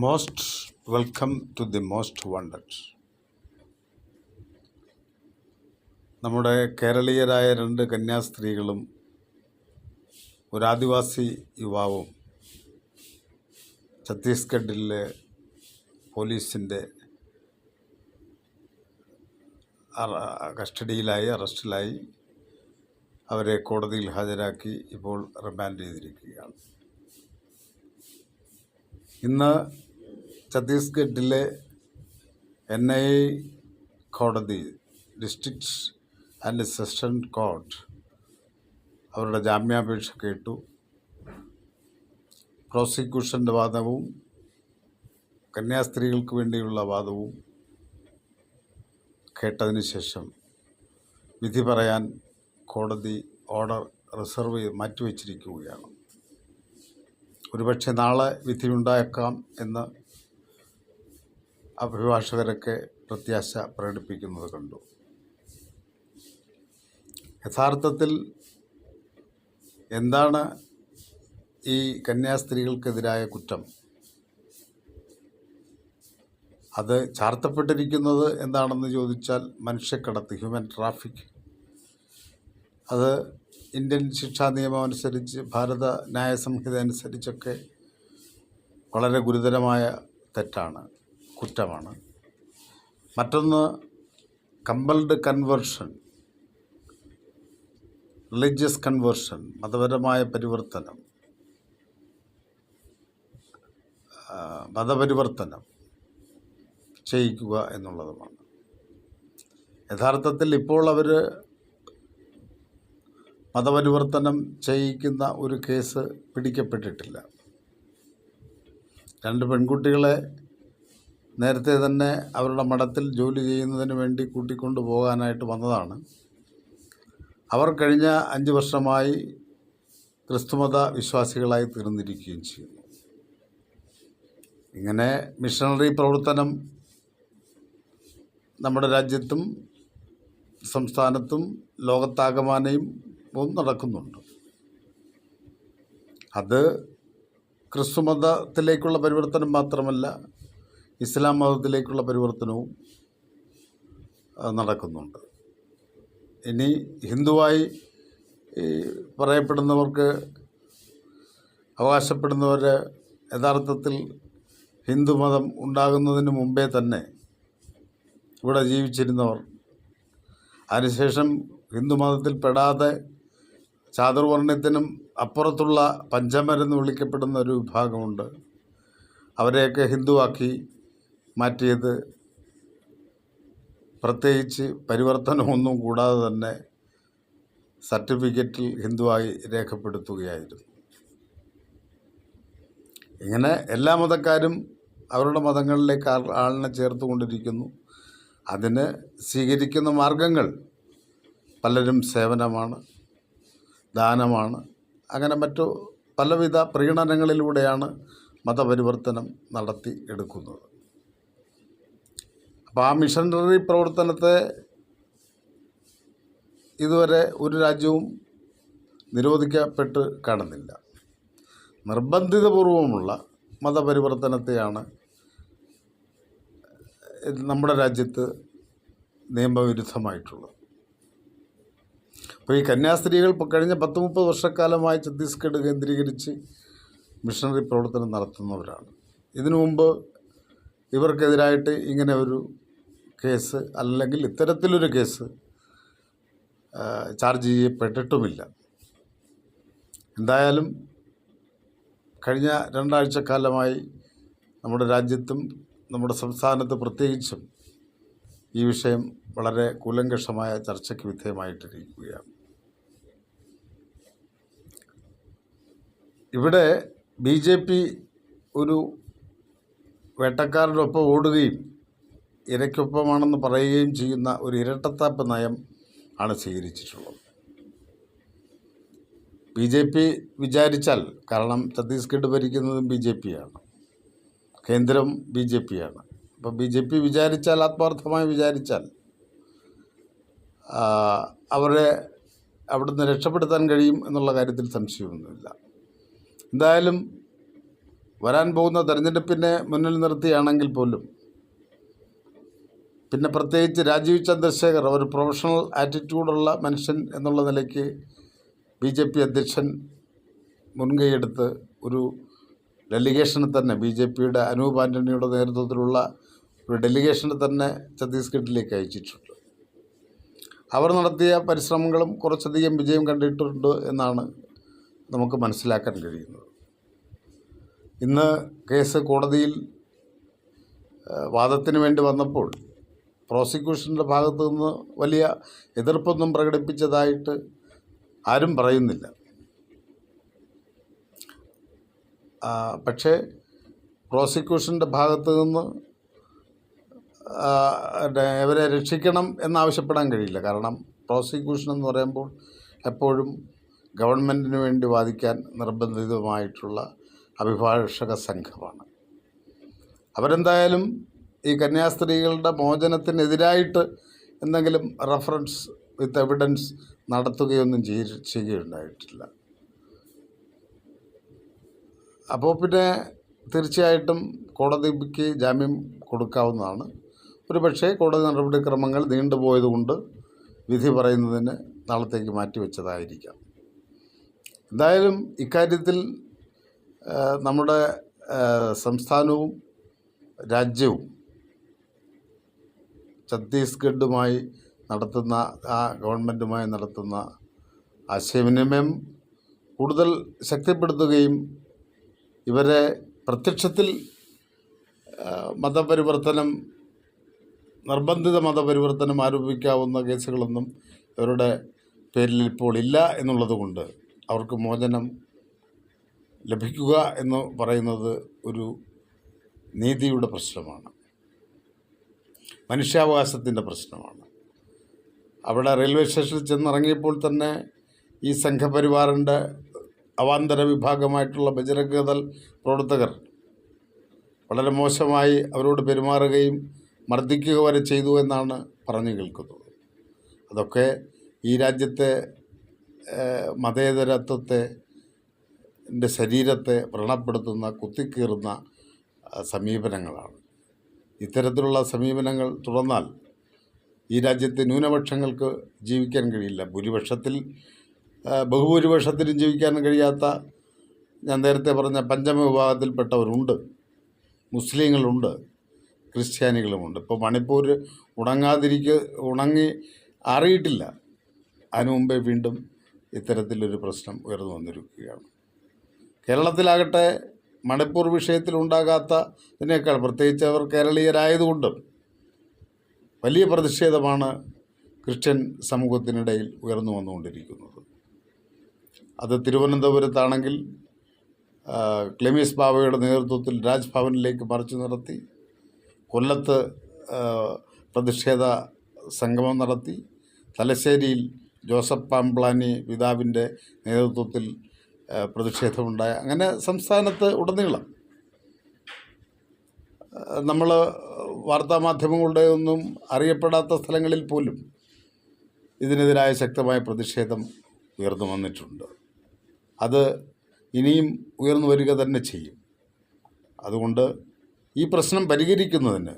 Most welcome to the most wanted നമ്മുടെ കേരളീയരായ രണ്ട് കന്യാസ്ത്രീകളും ഒരു ആദിവാസി യുവാവും ഛത്തീസ്ഗഡിലെ പോലീസിന്റെ കസ്റ്റഡിയിലായി അറസ്റ്റിലായി അവരെ കോടതിയിൽ ഹാജരാക്കി ഇപ്പോൾ റിമാൻഡ് ചെയ്തിരിക്കുകയാണ്. ഇന്ന് ഛത്തീസ്ഗഡിലെ എൻ ഐ കോടതി ഡിസ്ട്രിക്ട് ആൻഡ് സെഷൻ കോർട്ട് അവരുടെ ജാമ്യാപേക്ഷ കേട്ടു. പ്രോസിക്യൂഷന്റെ വാദവും കന്യാസ്ത്രീകൾക്ക് വേണ്ടിയുള്ള വാദവും കേട്ടതിന് ശേഷം വിധി പറയാൻ കോടതി ഓർഡർ റിസർവ് ചെയ്ത് മാറ്റിവെച്ചിരിക്കുകയാണ്. ഒരുപക്ഷെ നാളെ വിധിയുണ്ടായേക്കാം എന്ന് അഭിഭാഷകരൊക്കെ പ്രത്യാശ പ്രകടിപ്പിക്കുന്നത് കണ്ടു. യഥാർത്ഥത്തിൽ എന്താണ് ഈ കന്യാസ്ത്രീകൾക്കെതിരായ കുറ്റം? അത് ചാർത്തപ്പെട്ടിരിക്കുന്നത് എന്താണെന്ന് ചോദിച്ചാൽ മനുഷ്യക്കടത്ത് ഹ്യൂമൻ ട്രാഫിക് അത് ഇന്ത്യൻ ശിക്ഷാ നിയമം അനുസരിച്ച് ഭാരത ന്യായ സംഹിത അനുസരിച്ചൊക്കെ വളരെ ഗുരുതരമായ തെറ്റാണ് കുറ്റമാണ്. മറ്റൊന്ന് കമ്പൽഡ് കൺവേർഷൻ റിലീജിയസ് കൺവേർഷൻ മതപരമായ പരിവർത്തനം മതപരിവർത്തനം ചെയ്യിക്കുക എന്നുള്ളതുമാണ്. യഥാർത്ഥത്തിൽ ഇപ്പോൾ അവർ മതപരിവർത്തനം ചെയ്യിക്കുന്ന ഒരു കേസ് പിടിക്കപ്പെട്ടിട്ടില്ല. രണ്ട് പെൺകുട്ടികളെ നേരത്തെ തന്നെ അവരുടെ മഠത്തിൽ ജോലി ചെയ്യുന്നതിന് വേണ്ടി കൂട്ടിക്കൊണ്ടു പോകാനായിട്ട് വന്നതാണ്. അവർ കഴിഞ്ഞ അഞ്ച് വർഷമായി ക്രിസ്തുമത വിശ്വാസികളായി തീർന്നിരിക്കുകയും ചെയ്യുന്നു. ഇങ്ങനെ മിഷണറി പ്രവർത്തനം നമ്മുടെ രാജ്യത്തും സംസ്ഥാനത്തും ലോകത്താകമാനയും വും നടക്കുന്നുണ്ട്. അത് ക്രിസ്തു മതത്തിലേക്കുള്ള പരിവർത്തനം മാത്രമല്ല ഇസ്ലാം മതത്തിലേക്കുള്ള പരിവർത്തനവും നടക്കുന്നുണ്ട്. ഇനി ഹിന്ദുവായി പറയപ്പെടുന്നവർക്ക് അവകാശപ്പെടുന്നവർ യഥാർത്ഥത്തിൽ ഹിന്ദുമതം ഉണ്ടാകുന്നതിന് മുമ്പേ തന്നെ ഇവിടെ ജീവിച്ചിരുന്നവർ അതിനുശേഷം ഹിന്ദുമതത്തിൽ പെടാതെ ചാതുർവർണയത്തിനും അപ്പുറത്തുള്ള പഞ്ചമരെന്ന് വിളിക്കപ്പെടുന്ന ഒരു വിഭാഗമുണ്ട്. അവരെയൊക്കെ ഹിന്ദുവാക്കി മാറ്റിയത് പ്രത്യേകിച്ച് പരിവർത്തനമൊന്നും കൂടാതെ തന്നെ സർട്ടിഫിക്കറ്റിൽ ഹിന്ദുവായി രേഖപ്പെടുത്തുകയായിരുന്നു. ഇങ്ങനെ എല്ലാ മതക്കാരും അവരുടെ മതങ്ങളിലേക്ക് ആളിനെ ചേർത്തുകൊണ്ടിരിക്കുന്നു. അതിന് സ്വീകരിക്കുന്ന മാർഗങ്ങൾ പലരും സേവനമാണ്. ദാനമാണ്. അങ്ങനെ മറ്റു പലവിധ പ്രീണനങ്ങളിലൂടെയാണ് മതപരിവർത്തനം നടത്തി എടുക്കുന്നത്. അപ്പോൾ ആ മിഷനറി പ്രവർത്തനത്തെ ഇതുവരെ ഒരു രാജ്യവും നിരോധിക്കപ്പെട്ട് കാണുന്നില്ല. നിർബന്ധിതപൂർവമുള്ള മതപരിവർത്തനത്തെയാണ് നമ്മുടെ രാജ്യത്ത് നിയമവിരുദ്ധമായിട്ടുള്ളത്. അപ്പോൾ ഈ കന്യാസ്ത്രീകൾ കഴിഞ്ഞ പത്ത് മുപ്പത് വർഷക്കാലമായി ഛത്തീസ്ഗഡ് കേന്ദ്രീകരിച്ച് മിഷണറി പ്രവർത്തനം നടത്തുന്നവരാണ്. ഇതിനു മുമ്പ് ഇവർക്കെതിരായിട്ട് ഇങ്ങനെ ഒരു കേസ് അല്ലെങ്കിൽ ഇത്തരത്തിലൊരു കേസ് ചാർജ് ചെയ്യപ്പെട്ടിട്ടുമില്ല. എന്തായാലും കഴിഞ്ഞ രണ്ടാഴ്ചക്കാലമായി നമ്മുടെ രാജ്യത്തും നമ്മുടെ സംസ്ഥാനത്ത് പ്രത്യേകിച്ചും ഈ വിഷയം വളരെ കൂലങ്കഷമായ ചർച്ചയ്ക്ക് വിധേയമായിട്ടിരിക്കുകയാണ്. ഇവിടെ ബി ജെ പി ഒരു വേട്ടക്കാരനൊപ്പം ഓടുകയും ഇരയ്ക്കൊപ്പമാണെന്ന് പറയുകയും ചെയ്യുന്ന ഒരു ഇരട്ടത്താപ്പ് നയം ആണ് സ്വീകരിച്ചിട്ടുള്ളത്. ബി ജെ പി വിചാരിച്ചാൽ കാരണം ഛത്തീസ്ഗഡ് ഭരിക്കുന്നതും ബി ജെ പിയാണ് കേന്ദ്രം ബി ജെ പിയാണ് അപ്പോൾ ബി ജെ പി വിചാരിച്ചാൽ ആത്മാർത്ഥമായി വിചാരിച്ചാൽ അവരെ അവിടുന്ന് രക്ഷപ്പെടുത്താൻ കഴിയും എന്നുള്ള കാര്യത്തിൽ സംശയമൊന്നുമില്ല. എന്തായാലും വരാൻ പോകുന്ന തെരഞ്ഞെടുപ്പിനെ മുന്നിൽ നിർത്തിയാണെങ്കിൽ പോലും പിന്നെ പ്രത്യേകിച്ച് രാജീവ് ചന്ദ്രശേഖർ ഒരു പ്രൊഫഷണൽ ആറ്റിറ്റ്യൂഡുള്ള മനുഷ്യൻ എന്നുള്ള നിലയ്ക്ക് ബി ജെ പി അധ്യക്ഷൻ മുൻകൈയെടുത്ത് ഒരു ഡെലിഗേഷനെ തന്നെ ബി ജെ പിയുടെ അനൂപ് ആന്റണിയുടെ നേതൃത്വത്തിലുള്ള ഒരു ഡെലിഗേഷനെ തന്നെ ഛത്തീസ്ഗഡിലേക്ക് അയച്ചിട്ടുണ്ട്. അവർ നടത്തിയ പരിശ്രമങ്ങളും കുറച്ചധികം വിജയം കണ്ടിട്ടുണ്ട് എന്നാണ് നമുക്ക് മനസ്സിലാക്കാൻ കഴിയുന്നത്. ഇന്ന് കേസ് കോടതിയിൽ വാദത്തിന് വേണ്ടി വന്നപ്പോൾ പ്രോസിക്യൂഷന്റെ ഭാഗത്തു നിന്ന് വലിയ എതിർപ്പൊന്നും പ്രകടിപ്പിച്ചതായിട്ട് ആരും പറയുന്നില്ല. പക്ഷേ പ്രോസിക്യൂഷന്റെ ഭാഗത്ത് നിന്ന് ഇവരെ രക്ഷിക്കണം എന്നാവശ്യപ്പെടാൻ കഴിയില്ല. കാരണം പ്രോസിക്യൂഷൻ എന്ന് പറയുമ്പോൾ എപ്പോഴും ഗവൺമെന്റിന് വേണ്ടി വാദിക്കാൻ നിർബന്ധിതമായിട്ടുള്ള അഭിഭാഷക സംഘമാണ്. അവരെന്തായാലും ഈ കന്യാസ്ത്രീകളുടെ മോചനത്തിനെതിരായിട്ട് എന്തെങ്കിലും റെഫറൻസ് വിത്ത് എവിഡൻസ് നടത്തുകയൊന്നും ചെയ് ചെയ്യുകയുണ്ടായിട്ടില്ല. അപ്പോൾ പിന്നെ തീർച്ചയായിട്ടും കോടതിക്ക് ജാമ്യം കൊടുക്കാവുന്നതാണ്. ഒരു പക്ഷേ കോടതി നടപടിക്രമങ്ങൾ നീണ്ടുപോയതുകൊണ്ട് വിധി പറയുന്നതിന് നാളത്തേക്ക് മാറ്റിവെച്ചതായിരിക്കാം എന്തായാലും ഇക്കാര്യത്തിൽ നമ്മുടെ സംസ്ഥാനവും രാജ്യവും ഛത്തീസ്ഗഡുമായി നടത്തുന്ന ആ ഗവൺമെന്റുമായി നടത്തുന്ന ആശയവിനിമയം കൂടുതൽ ശക്തിപ്പെടുത്തുകയും ഇവരെ പ്രത്യക്ഷത്തിൽ മതപരിവർത്തനം നിർബന്ധിത മതപരിവർത്തനം ആരോപിക്കാവുന്ന കേസുകളൊന്നും ഇവരുടെ പേരിൽ ഇപ്പോൾ ഇല്ല എന്നുള്ളതുകൊണ്ട് അവർക്ക് മോചനം ലഭിക്കുക എന്ന് പറയുന്നത് ഒരു നീതിയുടെ പ്രശ്നമാണ്. മനുഷ്യാവകാശത്തിന്റെ പ്രശ്നമാണ്. അവിടെ റെയിൽവേ സ്റ്റേഷനിൽ ചെന്നിറങ്ങിയപ്പോൾ തന്നെ ഈ സംഘപരിവാറിന്റെ അവാന്തര വിഭാഗമായിട്ടുള്ള ബജരംഗദൾ പ്രവർത്തകർ വളരെ മോശമായി അവരോട് പെരുമാറുകയും മർദ്ദിക്കുക വരെ ചെയ്തു എന്നാണ് പറഞ്ഞു കേൾക്കുന്നത്. അതൊക്കെ ഈ രാജ്യത്തെ മതേതരത്വത്തെ എന്റെ ശരീരത്തെ വ്രണപ്പെടുത്തുന്ന കുത്തിക്കീറുന്ന സമീപനങ്ങളാണ്. ഇത്തരത്തിലുള്ള സമീപനങ്ങൾ തുടർന്നാൽ ഈ രാജ്യത്തെ ന്യൂനപക്ഷങ്ങൾക്ക് ജീവിക്കാൻ കഴിയില്ല. ഭൂരിപക്ഷത്തിൽ ബഹുഭൂരിപക്ഷത്തിനും ജീവിക്കാൻ കഴിയാത്ത ഞാൻ നേരത്തെ പറഞ്ഞ പഞ്ചമ വിഭാഗത്തിൽപ്പെട്ടവരുണ്ട് മുസ്ലിങ്ങളുണ്ട്. ക്രിസ്ത്യാനികളുമുണ്ട്. ഇപ്പോൾ മണിപ്പൂർ ഉണങ്ങാതിരിക്ക ഉണങ്ങി അറിയിട്ടില്ല. അതിനു മുമ്പേ വീണ്ടും ഇത്തരത്തിലൊരു പ്രശ്നം ഉയർന്നു വന്നിരിക്കുകയാണ്. കേരളത്തിലാകട്ടെ മണിപ്പൂർ വിഷയത്തിലുണ്ടാകാത്തതിനേക്കാൾ പ്രത്യേകിച്ച് അവർ കേരളീയരായതുകൊണ്ടും വലിയ പ്രതിഷേധമാണ് ക്രിസ്ത്യൻ സമൂഹത്തിനിടയിൽ ഉയർന്നു വന്നുകൊണ്ടിരിക്കുന്നത്. അത് തിരുവനന്തപുരത്താണെങ്കിൽ ക്ലെമീസ് ബാബയുടെ നേതൃത്വത്തിൽ രാജ്ഭവനിലേക്ക് മറിച്ചു നടത്തി. കൊല്ലത്ത് പ്രതിഷേധ സംഗമം നടത്തി. തലശ്ശേരിയിൽ ജോസഫ് പാംപ്ലാനി പിതാവിന്റെ നേതൃത്വത്തിൽ പ്രതിഷേധമുണ്ടായ. അങ്ങനെ സംസ്ഥാനത്ത് ഉടനീളം. നമ്മൾ വാർത്താമാധ്യമങ്ങളുടെ ഒന്നും അറിയപ്പെടാത്ത സ്ഥലങ്ങളിൽ പോലും ഇതിനെതിരായ ശക്തമായ പ്രതിഷേധം ഉയർന്നു വന്നിട്ടുണ്ട്. അത് ഇനിയും ഉയർന്നു വരിക തന്നെ ചെയ്യും. അതുകൊണ്ട് ഈ പ്രശ്നം പരിഹരിക്കുന്നതിന്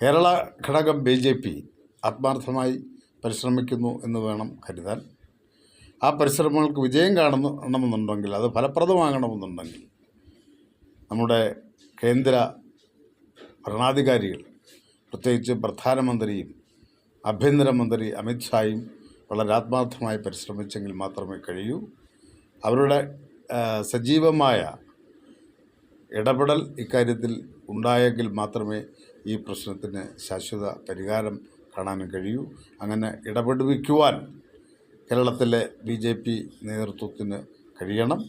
കേരള ഘടകം ബി ജെ പി ആത്മാർത്ഥമായി പരിശ്രമിക്കുന്നു എന്ന് വേണം കരുതാൻ. ആ പരിശ്രമങ്ങൾക്ക് വിജയം കാണണമെന്നുണ്ടെങ്കിൽ അത് ഫലപ്രദമാകണമെന്നുണ്ടെങ്കിൽ നമ്മുടെ കേന്ദ്ര ഭരണാധികാരികൾ പ്രത്യേകിച്ച് പ്രധാനമന്ത്രിയും ആഭ്യന്തരമന്ത്രി അമിത്ഷായും വളരെ ആത്മാർത്ഥമായി പരിശ്രമിച്ചെങ്കിൽ മാത്രമേ കഴിയൂ. അവരുടെ സജീവമായ ഇടപെടൽ ഇക്കാര്യത്തിൽ ഉണ്ടായെങ്കിൽ മാത്രമേ ഈ പ്രശ്നത്തിന് ശാശ്വത പരിഹാരം കാണാനും കഴിയൂ. അങ്ങനെ ഇടപെടുവിക്കുവാൻ കേരളത്തിലെ ബി ജെ പി നേതൃത്വത്തിന് കഴിയണം.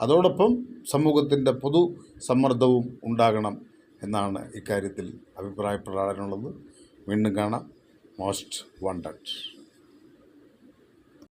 അതോടൊപ്പം സമൂഹത്തിന്റെ പൊതു സമ്മർദ്ദവും ഉണ്ടാകണം എന്നാണ് ഇക്കാര്യത്തിൽ അഭിപ്രായപ്പെടാനുള്ളത്. വീണ്ടും കാണാം. Most wanted.